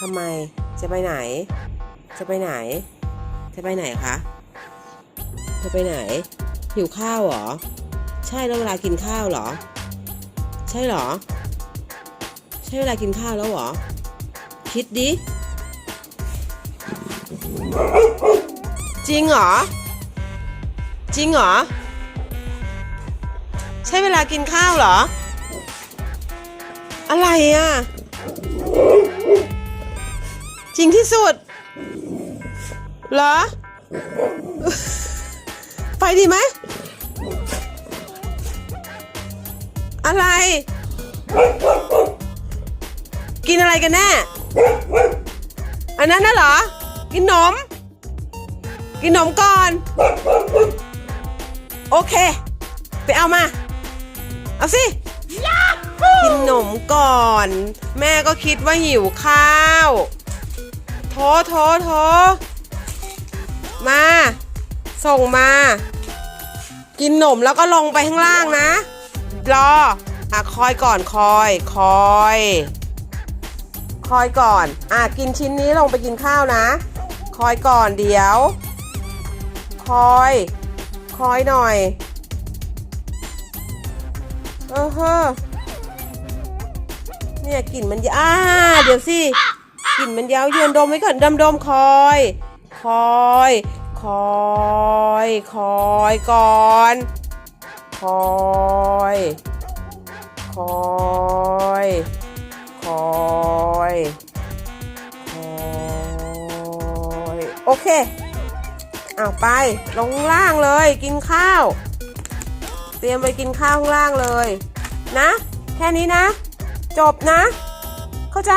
ทำไมจะไปไหน จะไปไหน จะไปไหนคะจะไปไหน หิวข้าวเหรอ ใช่แล้วเวลากินข้าวเหรอ ใช่เหรอ ใช่เวลากินข้าวแล้วเหรอ คิดดิ จริงเหรอ จริงเหรอ ใช่เวลากินข้าวเหรอ อะไรอะ จริงที่สุด เหรอ ไปดีไหม อะไร กินอะไรกันแน่ อันนั้นน่ะเหรอ กินนม กินนมก่อน โอเค ไปเอามา เอาสิกินนมก่อน แม่ก็คิดว่าหิวข้าว โถโถโถมา ส่งมา กินนมแล้วก็ลงไปข้างล่างนะรออะคอยก่อนคอยคอย คอยก่อน อะกินชิ้นนี้ลงไปกินข้าวนะ คอยก่อนเดี๋ยว คอย คอยหน่อยเออเฮ้อเนี่ยกลิ่นมันยอ่าเดี๋ยวสิ กลิ่นมันยาวเยือนดมไว้ก่อนดมดมคอย คอย คอย คอยก่อน คอย คอย คอยคอยโอเคเอาไปลงล่างเลยกินข้าว เตรียมไปกินข้าวข้างล่างเลย นะ แค่นี้นะ จบนะ เข้าใจ